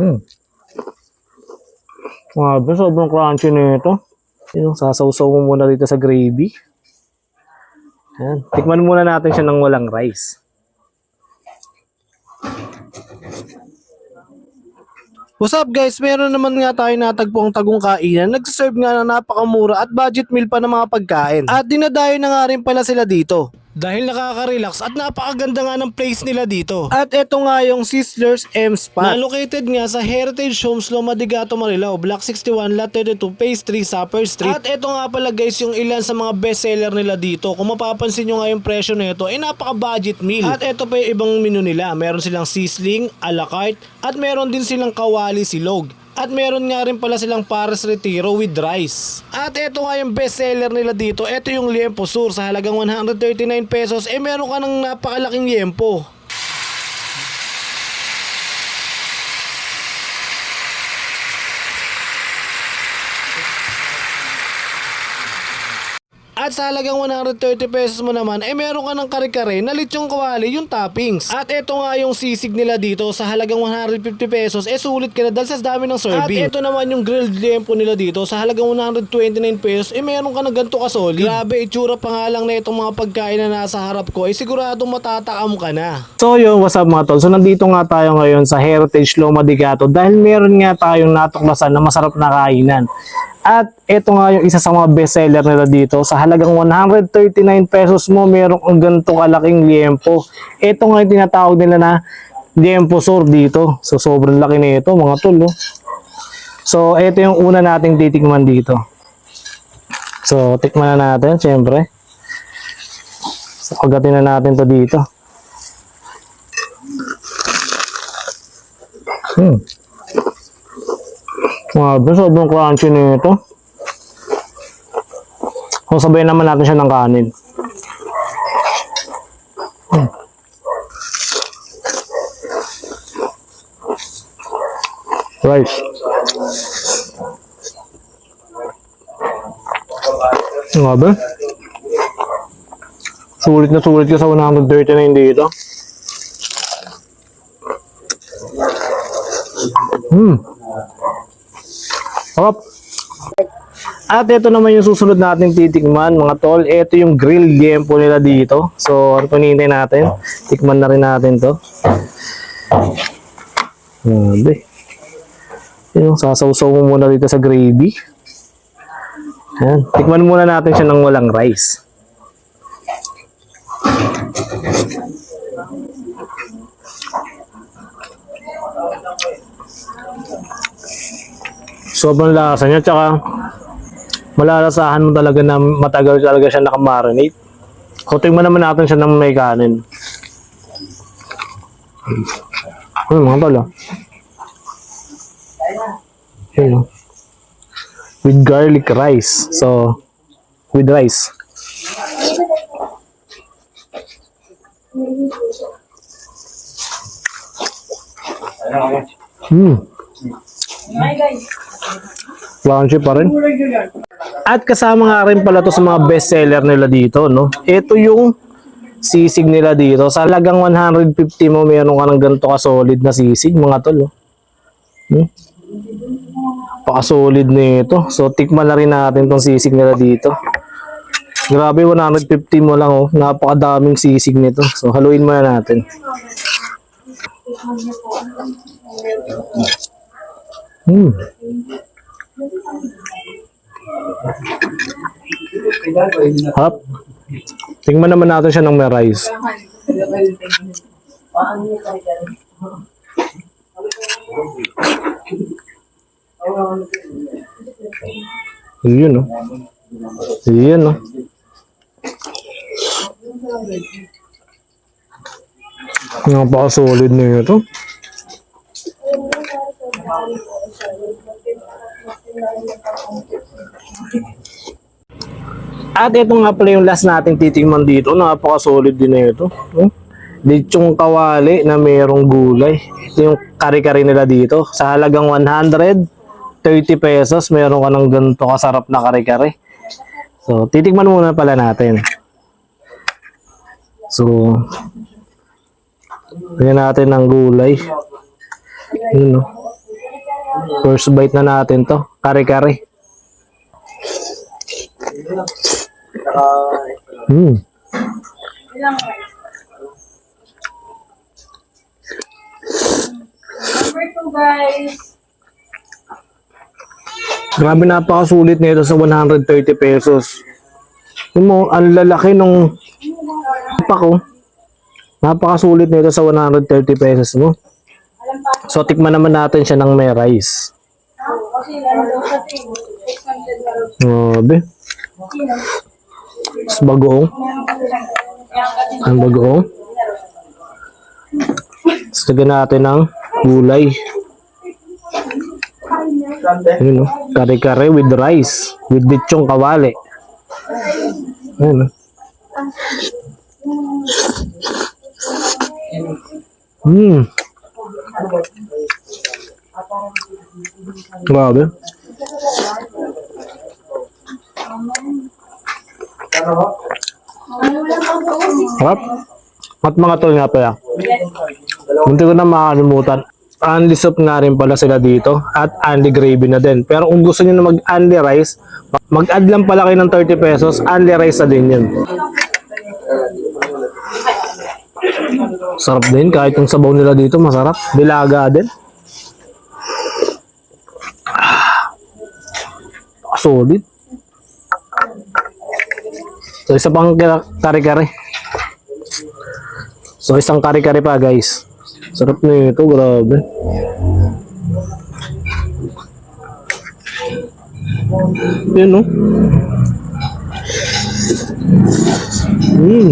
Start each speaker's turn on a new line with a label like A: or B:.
A: Hmm. Grabe, sobrang crunchy nito. Yung sasawsaw mo muna dito sa gravy. Ayan. Tikman muna natin siya ng walang rice.
B: What's up guys? Meron naman nga tayo natagpo ang tagong kainan. Nagsaserve nga na napakamura at budget meal pa ng mga pagkain. At dinadayo na nga rin pala sila dito. Dahil nakaka-relax at napakaganda nga ng place nila dito. At eto nga yung Sizzlers M Spot. Na located nga sa Heritage Homes Loma de Gato Marilao, Block 61, Lot 32, Phase 3, Supper Street. At eto nga pala guys yung ilan sa mga best seller nila dito. Kung mapapansin nyo nga yung presyo nito, ay napaka-budget meal. At eto pa yung ibang menu nila. Meron silang sizzling, a la carte, at meron din silang kawali silog. At meron nga rin pala silang pares retiro with rice. At eto nga yung best seller nila dito. Eto yung liempo sur sa halagang 139 pesos. Eh meron ka ng napakalaking liempo. At sa halagang 130 pesos mo naman, eh meron ka ng kare-kare na lechong kawali yung toppings. At eto nga yung sisig nila dito sa halagang 150 pesos, eh sulit ka na dahil sa dami ng serving. At eto naman yung grilled liempo nila dito sa halagang 129 pesos, eh meron ka na ganito ka solid. Grabe, itsura pa nga lang na itong mga pagkain na nasa harap ko, eh siguradong matatakam ka na.
A: So yun, what's up mga tol? So nandito nga tayo ngayon sa Heritage Loma de Gato dahil meron nga tayong natuklasan na masarap na kainan. At ito nga yung isa sa mga bestseller nila dito. Sa halagang 139 pesos mo, meron kang ganito kalaking liempo. Ito nga yung tinatawag nila na liempo sur dito. So sobrang laki na ito mga tol. Oh. So ito yung una nating titikman dito. So tikman na natin syempre. So kagatin na natin to dito. Hmm. Grabe, sobrang crunchy nito. So, sabayan naman natin siya ng kanin. Hmm. Rice. Grabe. Sulit na sulit ka sa 139 dito. Hmm. Sarap. At ito naman yung susunod nating titikman mga tol. Ito yung grilled liempo nila dito. So, ano hinihintay natin? Tikman na rin natin to. Grabe. Yung sasawsaw mo muna dito sa gravy. Ayan. Tikman muna natin siya ng walang rice. Sobrang lasa niya. Tsaka, malalasahan mo talaga na matagal talaga siya nakamarinate. So, tingnan naman natin siya ng may kanin. Ano mga pala? Ayun. oh. With garlic rice. So, with rice. Hmm. Crunchy pa rin. At kasama nga rin pala to sa mga best seller nila dito, no? Ito yung sisig nila dito. Sa halagang 150 mo, meron ka ng ganito ka-solid na sisig, mga tol, oh. Hmm? Paka-solid nito. So, tikman na rin natin tong sisig nila dito. Grabe, 150 mo lang, oh. Napakadaming sisig nito. So, haluin muna natin. Hmm. Hap. Tingnan naman natin siya ng may rice. Yun, no? Yun, no? Napaka-solid na ito. At ito nga pala yung last nating titingnan dito. Napaka-solid din na ito. No? Lechong kawali na mayroong gulay. Ito yung kari-kari nila dito. Sa halagang 130 pesos, meron ka ng ganito kasarap na kari-kari. So, titikman muna pala natin. So, Lagyan natin ng gulay. Yun, no? First bite na natin to. Kare-kare. Hmm.
C: Number two, guys.
A: Grabe napakasulit nito sa 130 pesos. Yung mo, ang lalaki nung pa ko. Napakasulit nito sa 130 pesos mo. So tikman naman natin siya ng may rice.
C: Kasi daw sa table, 600 na rin.
A: Grabe. Mas bagoong. Ang bagoong. Tapos lagyan natin ng gulay. Ayun o. Kare-kare with rice. With lechong kawali. Ayun o. Hmm. Grabe. Sarap. At mga tol nga pala. Munti ko na makakalimutan. Andy soup nga rin pala sila dito at Andy gravy na din. Pero kung gusto niyo na mag-Andy rice, mag-add lang pala kayo ng 30 pesos, Andy rice na din yun. Sarap din, kahit yung sabaw nila dito, masarap. Bilaga din. Solid. So, isa pang kare-kare. So, isang kare-kare pa, guys. Sarap na ito, grabe. Yan, no? Mm.